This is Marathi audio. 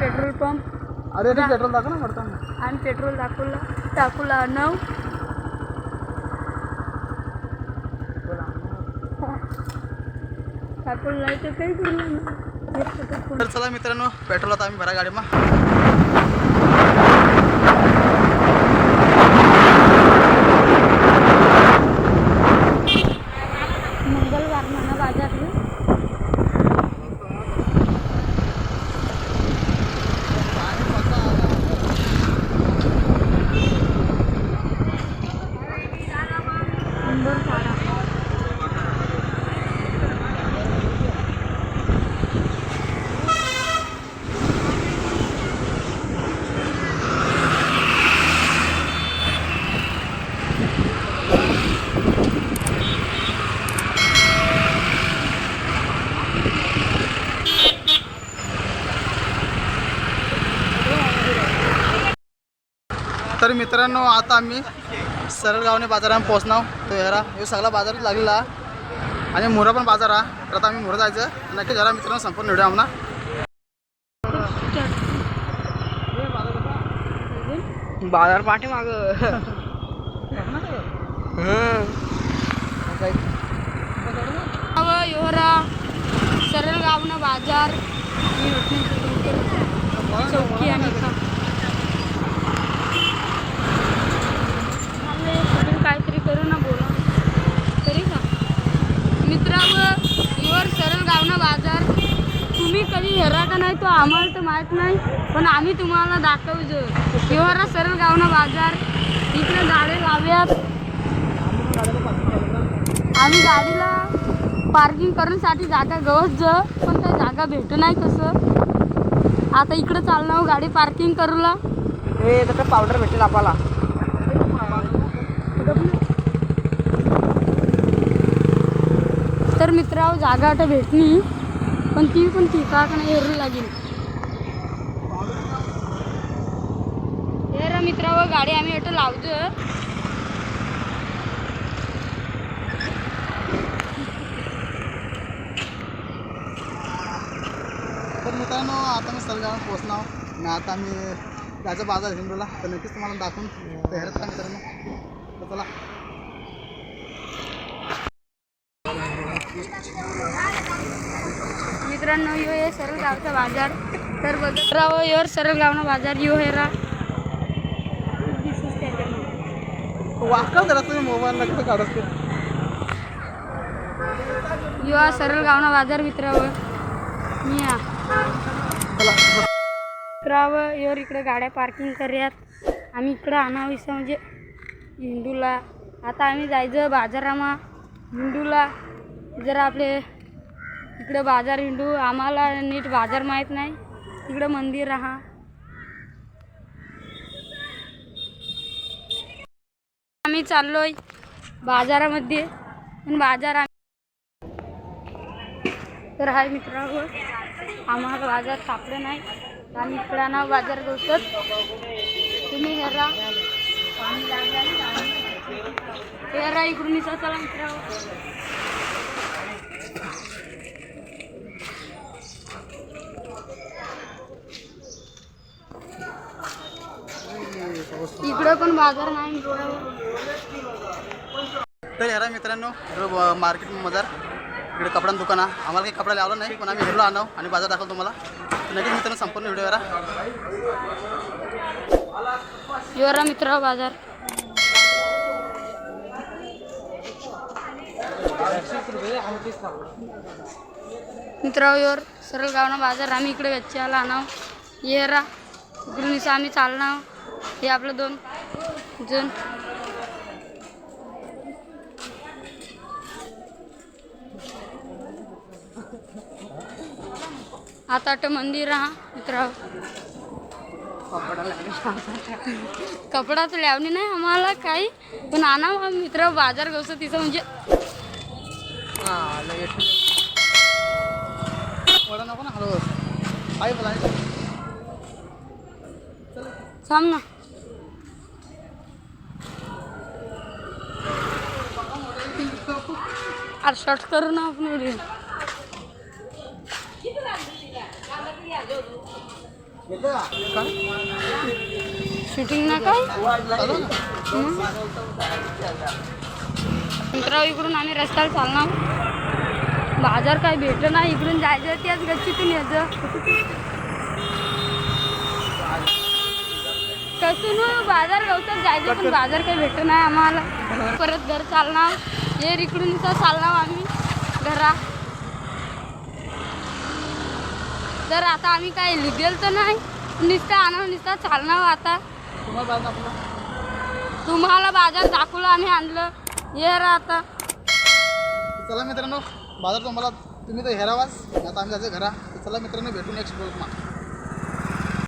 Petrol pump. अरे ते पेट्रोल दाखव ना पडताना आणि पेट्रोल टाकूला टाकूला नऊ चला मित्रांनो पेट्रोल आता आम्ही भरा गाडी मग तर मित्रांनो आता आम्ही सरळगावने बाजारात पोहोचणार. तो हेरा हे सगळा बाजार लागलेला. आणि मुरा पण बाजार हा तर आता आम्ही मोरा जायचं. नक्की जरा मित्रांनो संपूर्ण व्हिडिओ आम्हाला. बाजार पाठीमाग. माग योरा सरळगावनं बाजार. चौकी आणि करू ना बोला. तरी का? मित्राव युवर सरळ गावना बाजार. तुम्ही कधी हेरा का नाही तो आम्हाला तर माहीत नाही पण आम्ही तुम्हाला दाखवतो. युवरा सरळ गावना बाजार. इकडे गाड्या लाव्यात. आम्ही गाडीला पार्किंग करण्यासाठी जागा गवत ज पण काही जागा भेट नाही कसं. आता इकडं चालणार गाडी पार्किंग करूला. हे पावडर भेटेल आपल्याला. मित्राव जागा आता भेटली पण ती पण ती का नाही हेरू लागेल. हे मित्रावर गाडी आम्ही आता लावतो तर मित्रांनो आता मी सरळगाव पोहोचणार मी आता आम्ही जायचं बाजार हिंदूला तर नक्कीच तुम्हाला दाखवून तयारच का मित्रांनो तर चला. मित्रांनो यो हे सरळ गावचा बाजार. तर बघत राहो योर सरळ गावना बाजार यो हेरा वाकल जरा तुम्ही मोबाईल लागतं काढत यो हा सरळ गावना बाजार मित्राव मी या चला मित्राव योर इकडे गाड्या पार्किंग करयात. आम्ही इकडं आणाविसं म्हणजे हिंदूला. आता आम्ही जायचं बाजारामा हिंदूला. जर आपले इकडं बाजार हिंडू. आम्हाला नीट बाजार माहीत नाही. इकडं मंदिर राहा. आम्ही चाललोय बाजारामध्ये. पण बाजार तर हाय मित्रांनो आम्हाला बाजार सापडं नाही. आम्ही इकडं बाजार गवसत तुम्ही हेरा हेरा इकडून. चला मित्रांनो. इकडं पण बाजार नाही तर यारा मित्रांनो इकडं मार्केट बाजार इकडे कपड्यां दुकान आम्हाला काही कपडा लावला नाही पण आम्ही हिरलो आणाव आणि बाजार दाखवतो तुम्हाला. नक्कीच मित्रांनो संपूर्ण व्हिडिओ यारा योरा मित्र बाजार. मित्र योर सरळ गावना बाजार. आम्ही इकडे वेचायला आणाव येरा इकडून आम्ही चालणार. हे आपलं दोन. जण आता मंदिर हा मित्र कपडा तर लावणी नाही आम्हाला काही पण आणा मित्र बाजार गवसं तिथं म्हणजे. नको ना हलव आई थांब ना. अरे शॉर्ट करू ना आपण व्हिडिओ शूटिंग ना काय? चालू इकडून आम्ही रस्त्याला चालणार. बाजार काय भेटलं ना इकडून जायचं त्याच गच्चीतून यायचं. कसून बाजार गवतात जायचं पण बाजार काही भेटत नाही आम्हाला. परत घर चालणार. हे इकडून नुसतं चालणार आम्ही घरा. तर आता आम्ही काय लिगेल तर नाही नुसतं आणा नुसतं चालणार आता. तुम्हाला बाजार दाखवला? आम्ही आणलं. ये आता. चला मित्रांनो बाजार तुम्हाला तुम्ही तर हेरावाच. आता आम्ही जायचं घरा. चला मित्रांनो भेटून नेक्स्ट ब्लॉगमा